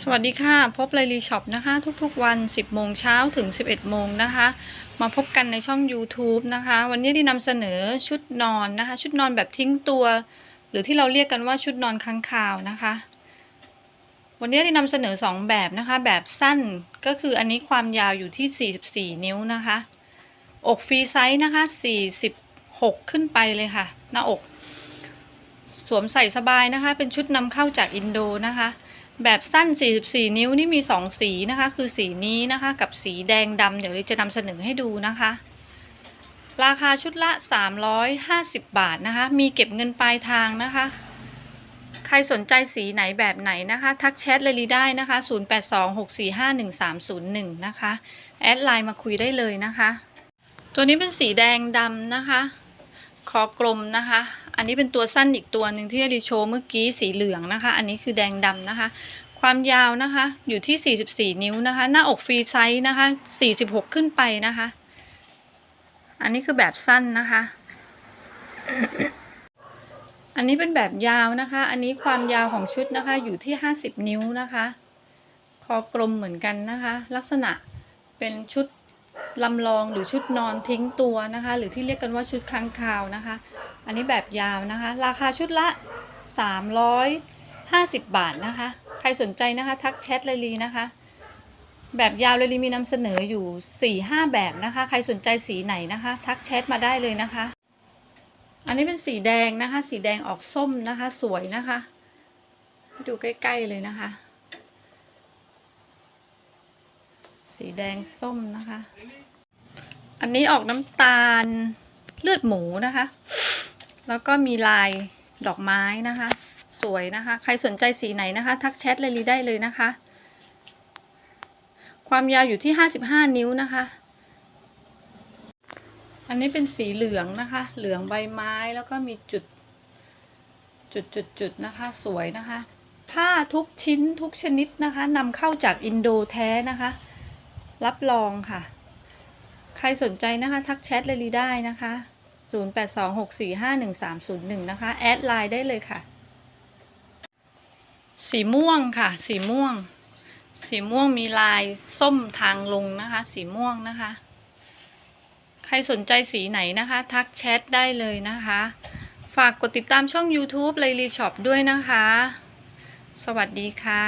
สวัสดีค่ะ พบไลลีช็อปนะคะ ทุกๆวัน 10 โมงเช้าถึง 11 โมงนะคะ มาพบกันในช่อง YouTube นะคะ วันนี้ได้นำเสนอชุดนอนนะคะ ชุดนอนแบบทิ้งตัว หรือที่เราเรียกกันว่าชุดนอนค้างคาวนะคะ วันนี้ได้นำเสนอ 2 แบบนะคะ แบบสั้นก็คืออันนี้ความยาวอยู่ที่ 44 นิ้วนะคะ อกฟรีไซส์นะคะ 46 ขึ้นไปเลยค่ะ หน้าอก สวมใส่สบายนะคะ เป็นชุดนำเข้าจากอินโดนะคะ แบบสั้น 44 นิ้วนี่มี 2 สีนะคะ คือสีนี้นะคะ กับสีแดงดำเดี๋ยวเราจะนำเสนอให้ดูนะคะ ราคาชุดละ 350 บาทนะคะ มีเก็บเงินปลายทางนะคะ ใครสนใจสีไหนแบบไหนนะคะ ทักแชทเลยลีได้นะคะ 0826451301 นะคะ แอดไลน์มาคุยได้เลยนะคะ ตัวนี้เป็นสีแดงดำนะคะ คอกลมนะคะ อันนี้เป็นตัวสั้นอีกตัวหนึ่งที่อดิโชว์เมื่อกี้สีเหลืองนะคะ อันนี้คือแดงดำนะคะ ความยาวนะคะอยู่ที่ 44 นิ้วนะคะ หน้าอกฟรีไซส์นะคะ 46 ขึ้นไปนะคะ อันนี้คือแบบสั้นนะคะอันนี้เป็นแบบยาวนะคะ อันนี้ความยาวของชุดนะคะอยู่ที่ 50 นิ้วนะคะ คอกลมเหมือนกันนะคะ ลักษณะเป็นชุด ลำลองหรือชุดนอนทิ้งตัวนะคะ หรือที่เรียกกันว่าชุดค้างคาวนะคะ อันนี้แบบยาวนะคะ ราคาชุดละ 350 บาทนะคะ ใครสนใจนะคะทักแชทเลยลีนะคะ แบบยาวเลยลีมีนำเสนออยู่ 4-5 แบบนะคะ ใครสนใจสีไหนนะคะ ทักแชทมาได้เลยนะคะ อันนี้เป็นสีแดงนะคะ สีแดงออกส้มนะคะ สวยนะคะให้ดูใกล้ ๆ เลยนะคะ สีแดงส้มนะคะ อันนี้ออกน้ำตาลเลือดหมูนะคะ แล้วก็มีลายดอกไม้นะคะ สวยนะคะ ใครสนใจสีไหนนะคะ ทักแชทเลยลีได้เลยนะคะ ความยาวอยู่ที่ 55 นิ้วนะคะ อันนี้เป็นสีเหลืองนะคะ เหลืองใบไม้แล้วก็มีจุดจุดจุดจุดนะคะ สวยนะคะ ผ้าทุกชิ้นทุกชนิดนะคะนำเข้าจากอินโดแท้นะคะ รับรองค่ะ ใครสนใจนะคะ ทักแชทเลยลีได้นะคะ 0826451301 นะคะ แอดไลน์ได้เลยค่ะ สีม่วงค่ะ สีม่วง สีม่วงมีลายส้มทางลงนะคะ สีม่วงนะคะ ใครสนใจสีไหนนะคะ ทักแชทได้เลยนะคะ ฝากกดติดตามช่อง YouTube เลยรีช็อปด้วยนะคะ สวัสดีค่ะ